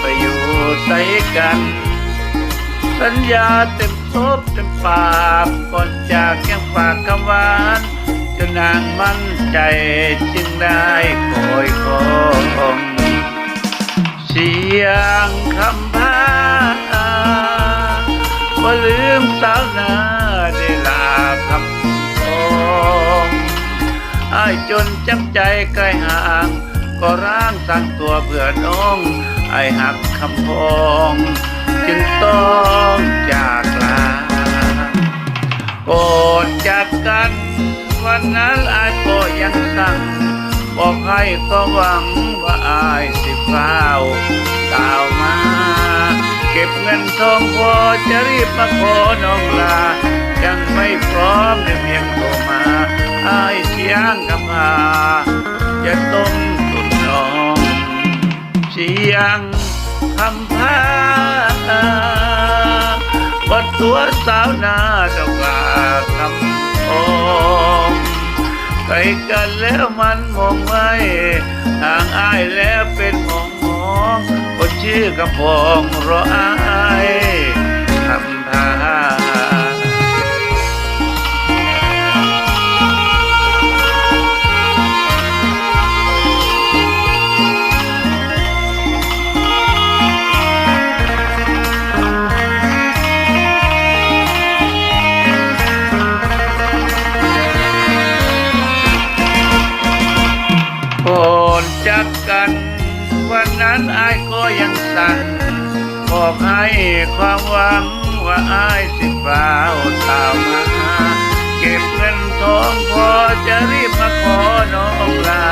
ไปอยู่ไซกัน สัญญาเต็มทบเต็มปากก่อนจากยังฝากคำหวานจนนางมั่นใจจึงได้คอยคองเสียงคำพาว่าลืมสาวนาได้ลาคำพองไอายจนจับใจใกล้ห่าง ก็ร่างสร้งตัวเพื่อน้อง ไอหักคำพอง จึงต้องจากลาก่อนจากกัน วันนั้นอายก็ยังสั่งบอกให้ก็หวังว่าอายสิฟ้ากล่าวมา เก็บเงินทองพอจะรีบมาขอน้องลา ยังไม่พร้อมได้เพียงโทรมาอายเสียงกำมาจะต้มตุนน้อง เสียงคำพาบดตัวสาวนาดอกลาคำโองไกลกันแล้วมันมองไม่ห่างอายแล้วเป็นมองมองคนชื่อกำพองรออายคำพา กกัน วันนั้นอายก็ยังสั่งบอกให้ความหวังว่าอายสิฟ้าวตามมาเก็บเงินทองพอจะรีบมาขอน้องลา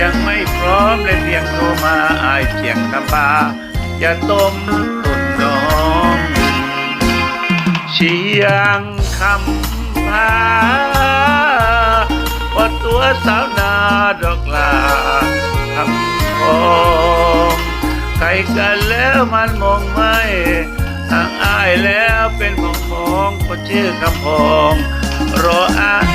ยังไม่พร้อมเลยเพียงโทรมาอายเสียงตะบาจะต้มตุนน้องเสียงคำพาว่าตัวสาวนาดอก พอใครกันแล้วมันมองไม่ทางอายแล้วเป็นมองของก็ชื่อคำพองรออาย